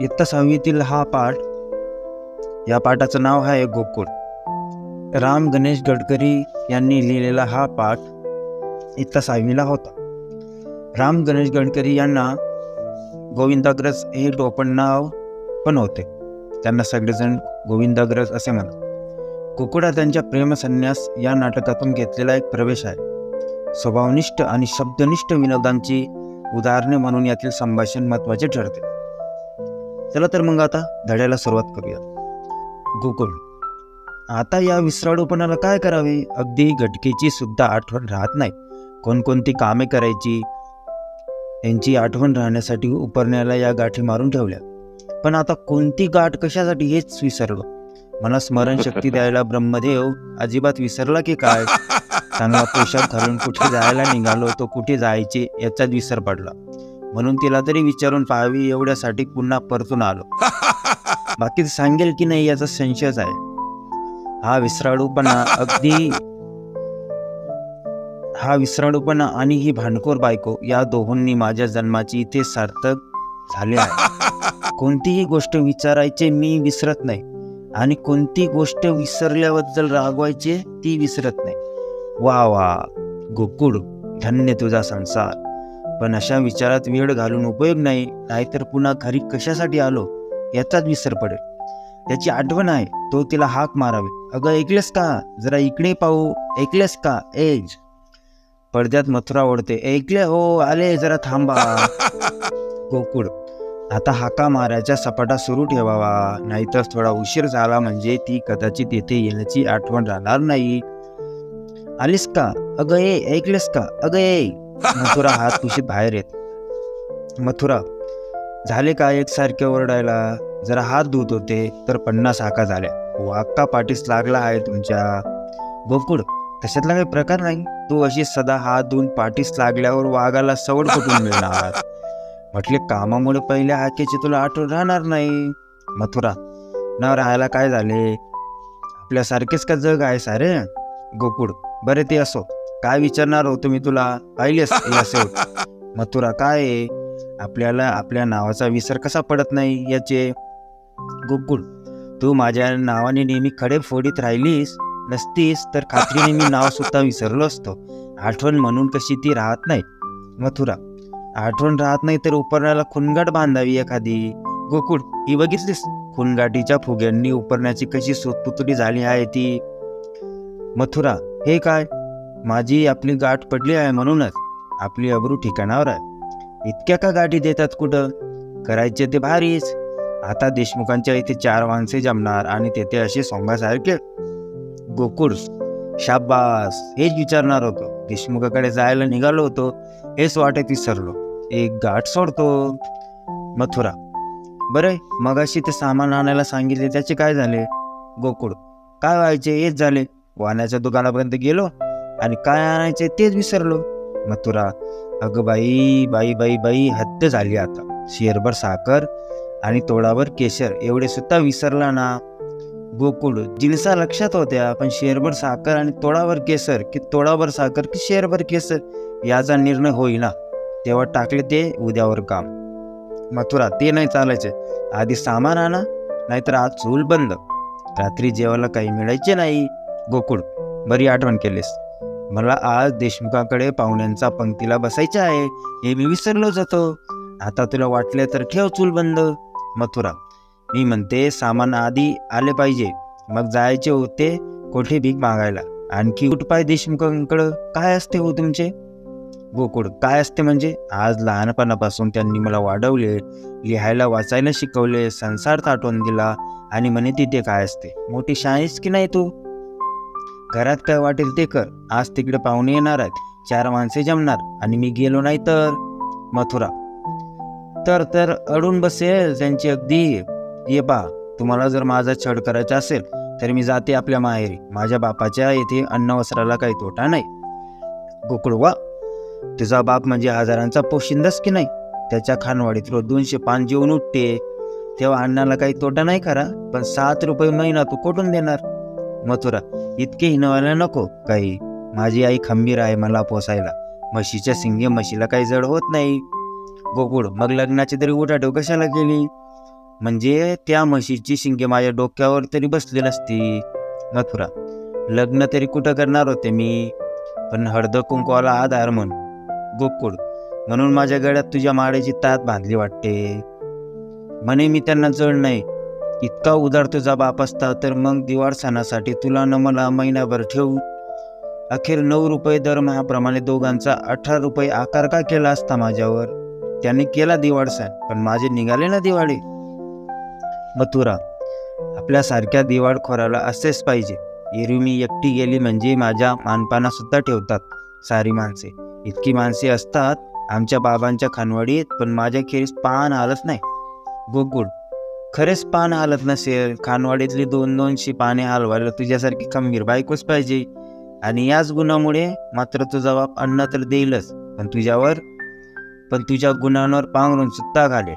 इयत्ता सहावीतील हा पाठ या पाठाचं नाव आहे गोकुळ राम गणेश गडकरी यांनी लिहिलेला हा पाठ इयत्ता सहावीला होता. राम गणेश गडकरी यांना गोविंदाग्रज हे टोपण नाव पण होते. त्यांना सगळेजण गोविंदाग्रज असे म्हणत कुकुडा त्यांच्या प्रेमसन्यास या नाटकातून घेतलेला एक प्रवेश आहे. स्वभावनिष्ठ आणि शब्दनिष्ठ विनोदांची उदाहरणे म्हणून यातील संभाषण महत्त्वाचे ठरते. चला तर मग आता धड्याला सुरुवात करूया गोकुळ आता या विसराळूपणाला काय करावे? अगदी घटकेची सुद्धा आठवण राहत नाही. कोणकोणती कामे करायची? यांची आठवण राहण्यासाठी उपरण्याला या गाठी मारून ठेवल्या. पण आता कोणती गाठ कशासाठी हेच विसरलो? मला स्मरणशक्ती द्यायला ब्रह्मदेव अजिबात विसरला की काय? चांगला पोशाख घालून कुठे जायला निघालो तो कुठे जायचे याचाच विसर पडला. म्हणून तिला तरी विचारून पाहावी एवढ्यासाठी पुन्हा परतून आलो. बाकी सांगेल की नाही याचा संशयच आहे. हा विसराळूपणा अगदी हा विसराळूपणा आणि ही भांडखोर बायको या दोहोंनी माझ्या जन्माची इथे सार्थक झाले आहे. कोणतीही गोष्ट विचारायचे मी विसरत नाही आणि कोणती गोष्ट विसरल्याबद्दल रागवायचे ती विसरत नाही. वा वा गोकुळ धन्य तुझा संसार. पण अशा विचारात वेळ घालून उपयोग नाही नाहीतर पुन्हा घरी कशासाठी आलो याचाच विसर पडेल. त्याची आठवण आहे तो तिला हाक मारावे. अगं ऐकलेस का? जरा इकडे पाहू. ऐकलेस का? एज पडद्यात मथुरा ओढते. ऐकले? हो आले. जरा थांबा. गोकुळ. आता हाका मारायचा सपाटा सुरू ठेवावा. नाहीतर थोडा उशीर झाला म्हणजे ती कदाचित येथे येण्याची आठवण राहणार नाही. आलीस का? अगं ए ऐकलेस का? अगं ए. मथुरा हात कुशीत बाहेर येत. मथुरा झाले का एकसारखे ओरडायला? जरा हात धुत होते तर पन्नास हाका झाल्या. हो, वाक्का पाठीस लागला आहे तुमच्या. गोकुळ तशातला काही प्रकार नाही. तू अशी सदा हात धुवून पाठीस लागल्यावर वाघाला सवड कुठून मिळणार. म्हटले कामामुळे पहिल्या हाकेची तुला आठवण राहणार नाही. मथुरा न राहायला काय झाले? आपल्यासारखेच का जग आहे सारे? गोकुळ बरे ते असो. काय विचारणार होतो मी तुला? पाहिलेस असे. मथुरा काय? आपल्याला आपल्या नावाचा विसर कसा पडत नाही याचे? गोकुळ तू माझ्या नावाने नेहमी खडे फोडीत राहिलीस नसतीस तर खात्रीने मी नाव सुद्धा विसरलो असतो. आठवण म्हणून कशी ती राहत नाही. मथुरा. आठवण राहत नाही तर उपरण्याला खुनगाट बांधावी एखादी. गोकुळ ही बघितलीस? खुनगाटीच्या फुग्यांनी उपरण्याची कशी सोतपुतळी झाली आहे ती? मथुरा. हे काय? माझी आपली गाठ पडली आहे म्हणूनच आपली अब्रू ठिकाणावर आहे. इतक्या का गाठी देतात कुठं? करायचे ते भारीच. आता देशमुखांच्या इथे चार माणसे जमणार आणि तेथे असे सोंगासारखे गोकुळ शाबास हेच विचारणार होतो. देशमुखाकडे जायला निघालो होतो हेच वाटत विसरलो. एक गाठ सोडतो. मथुरा. बरं मगाशी ते सामान आणायला सांगितले त्याचे काय झाले? गोकुळ. काय व्हायचे? हेच झाले. वाण्याच्या दुकानापर्यंत गेलो. आणि काय आणायचे तेच विसरलो. मथुरा अगं बाई बाई बाई बाई हद्द झाली आता. शेरभर साखर आणि तोडावर केशर एवढे सुद्धा विसरला ना. गोकुळ जिनसा लक्षात होत्या पण शेरभर साखर आणि तोडावर केसर की तोडावर साखर की शेरभर केसर याचा निर्णय होईना. तेव्हा टाकले ते उद्यावर काम. मथुरा ते नाही चालायचे. आधी सामान आणा नाहीतर आज चूल बंद. रात्री जेवायला काही मिळायचे नाही. गोकुळ बरी आठवण केलीस. मला आज देशमुखाकडे पाहुण्यांचा पंक्तीला बसायचे आहे हे मी विसरलो जातो. आता तुला वाटले तर ठेव चूल बंद. मथुरा मी म्हणते सामान आधी आले पाहिजे. मग जायचे होते कोठे भीक मागायला? आणखी उठपाय देशमुखांकडं काय असते हो तुमचे? गोकुळ काय असते म्हणजे? आज लहानपणापासून त्यांनी मला वाढवले लिहायला वाचायला शिकवले संसार ताटवून दिला. आणि म्हणे तिथे काय असते? मोठी शाळेस की नाही तू? घरात काय वाटेल ते कर. आज तिकडे पाहुणे येणार आहेत. चार माणसे जमणार आणि मी गेलो नाही तर. मथुरा. तर तर अडून बसेल त्यांची अगदी. ये पा तुम्हाला जर माझा छळ करायचा असेल तर मी जाते आपल्या माहेरी. माझ्या बापाच्या येथे अन्न वस्त्राला काही तोटा नाही. गोकुळवा तुझा बाप म्हणजे हजारांचा पोशिंदाच की नाही? त्याच्या खानवाडीत रोज दोनशे पान जेवून उठते. तेव्हा अन्नाला काही तोटा नाही करा पण सात रुपये महिना तू कुठून देणार? मथुरा इतके हिनवायला नको काही. माझी आई खंबीर आहे मला पोसायला. म्हशीच्या सिंगे म्हशीला काही जड होत नाही. गोकुळ मग लग्नाची तरी उठाठेव कशाला केली? म्हणजे त्या म्हशीची शिंगे माझ्या डोक्यावर तरी बसली नसती मथुरा लग्न तरी कुठं करणार होते मी? पण हळद कुंकवाला आधार म्हण. गोकुळ म्हणून माझ्या गळ्यात तुझ्या माड्याची तात बांधली वाटते. म्हणे मी त्यांना जड नाही. इतका उदार तुझा बाप असता तर मग दिवाळ सणासाठी तुला न मला महिनाभर ठेवू? अखेर नऊ रुपये दरमहाप्रमाणे दोघांचा अठरा रुपये आकार का केला असता माझ्यावर? त्याने केला दिवाळ सण पण माझे निघाले ना दिवाळी. मथुरा आपल्यासारख्या दिवाळखोराला असेच पाहिजे. एरवी मी एकटी गेली म्हणजे माझ्या मानपाना सुद्धा ठेवतात सारी माणसे. इतकी माणसे असतात आमच्या बाबांच्या खानवाडीत पण माझ्या खेरीस पान आलंच नाही. गोकुळ खरेच पान हालत नसेल. खानवाडीतली दोन दोनशी पाने हलवायला तुझ्यासारखी खंबीर बायकोच पाहिजे. आणि याच गुणामुळे मात्र तुझा बाप अन्न तर देईलच. पण तुझ्यावर पण तुझ्या गुणांवर पांघरून सुद्धा घालेल.